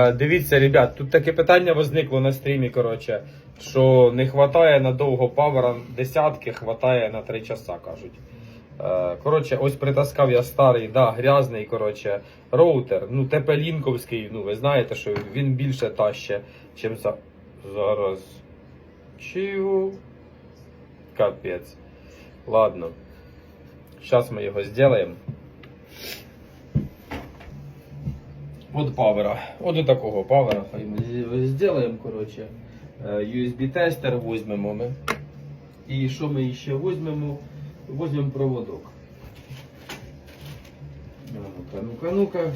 Е, Дивіться, ребят, тут таке питання возникло на стрімі, коротше, що не вистачає надовго павера, десятки хватає на 3 часа, кажуть. Е, Коротше, ось притаскав я старий, да, грязний, коротше, роутер, ну, тепелінковський, ну, ви знаєте, що він більше таще, чим за... зараз. Чого? Капець. Ладно. Зараз ми його зробимо. От павера. От до такого павера. Зробимо, коротше. Е, USB-тестер візьмемо ми. І що ми ще візьмемо? Візьмемо проводок. Ну-ка, ну-ка, ну-ка.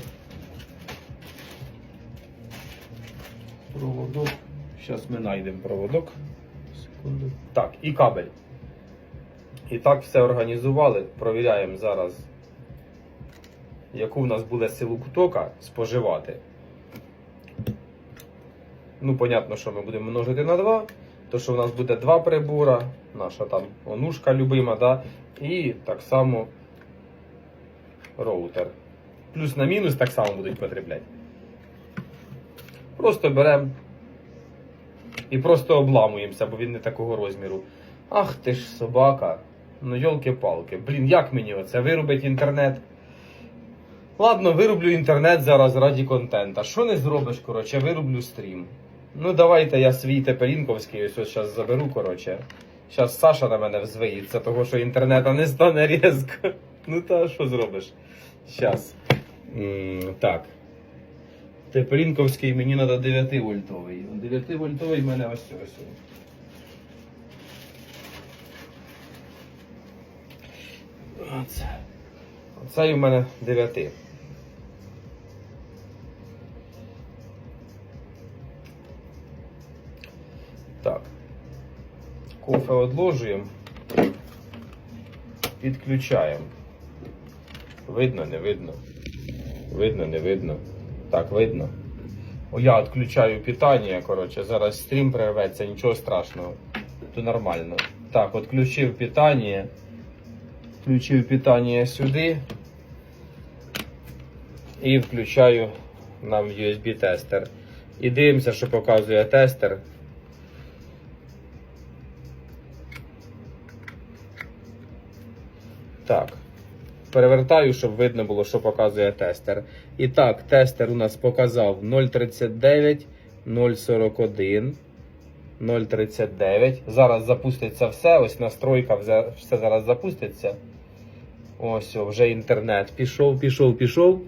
Проводок. Зараз ми знайдемо проводок. Секунду. Так, і кабель. І так все організували. Провіряємо зараз яку в нас буде силу тока споживати. Ну, понятно, що ми будемо множити на 2, то що в нас буде два прибора, наша там онушка любима, да? і так само роутер. Плюс на мінус так само будуть потребляти. Просто беремо і просто обламуємося, бо він не такого розміру. Ах ти ж собака. Ну йолки-палки. Блін, як мені оце вирубить інтернет? Ладно, вироблю інтернет зараз раді контента. Що не зробиш, коротше, вироблю стрім. Ну давайте я свій теперінковський ось ось зараз заберу, коротше. Зараз Саша на мене взвиється, того що інтернета не стане різко. Ну та що зробиш? М, Так. Теперінковський мені треба 9 вольтовий. 9 вольтовий в мене ось ось. Оце. Оцей у мене 9. Так. Кофе одложуємо. Підключаємо. Видно, не видно. Видно, не видно. Так, видно. О, я відключаю питання, коротше, зараз стрім прерветься, нічого страшного. То нормально. Так, відключив питання. Включив питання сюди. І включаю нам USB тестер. І дивимося, що показує тестер. Так. Перевертаю, щоб видно було, що показує тестер. І так, тестер у нас показав 0,39, 0,41, 0,39. Зараз запуститься все. Ось настройка, все зараз запуститься. Ось, вже інтернет. Пішов, пішов, пішов.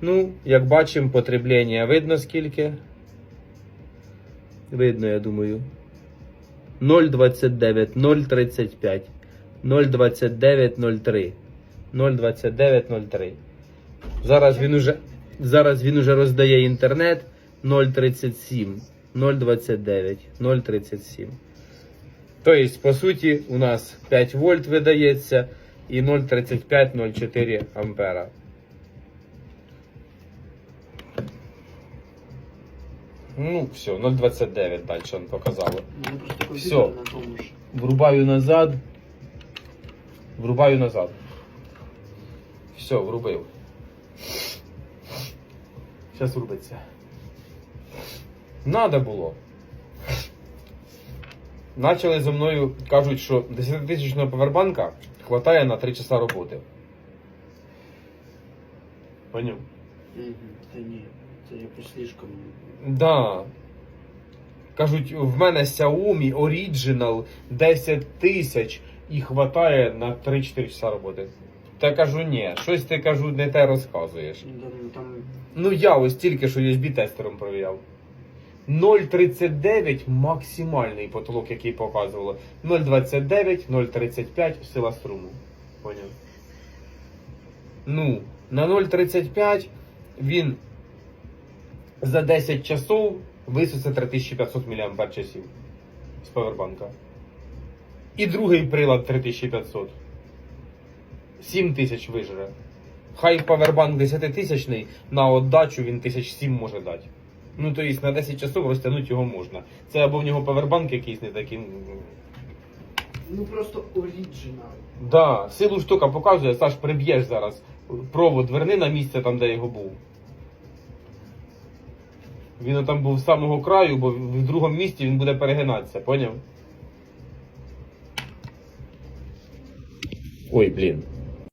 Ну, як бачимо, потреблення видно скільки. Видно, я думаю. 0,29, 0,35, 0,29, 0,3. 0,2903. Зараз він уже зараз він уже роздає інтернет 0,37, 0,29, 0,37. Тобто, по суті, у нас 5 вольт видається і 0,35-0,4 ампера. Ну, все, 0,29 далі він показало. Ну, просто компьютер Всё. на том же. Врубаю назад. Врубаю назад. Все, врубив. Зараз врубиться. Надо було. Начали зі мною, кажуть, що 10-тисячного повербанка хватає на 3 часа роботи. Поняв? Та ні, це якось слишком. Да. Кажуть, в мене Xiaomi Original 10 тисяч і хватає на 3-4 часа роботи. Та кажу, ні, щось ти кажу, не те розказуєш. Ну, там Ну я ось тільки що USB-тестером провіряв. 0,39 максимальний потолок, який показувало. 0,29, 0,35 сила струму. Поняв? Ну, на 0,35 він за 10 часов висусе 3500 мАч з павербанка. І другий прилад 3500. 7000 вижере. Хай павербанк 10 тисячний, на отдачу він 1007 може дати. Ну, то есть на 10 часов розтягнути його можна. Це або в нього павербанк якийсь не такий. ну просто оригінал. Да, силу штука показує, Саш, приб'єш зараз. Провод верни на місце там, де його був. Він там був з самого краю, бо в другому місці він буде перегинатися, поняв? Ой, блін.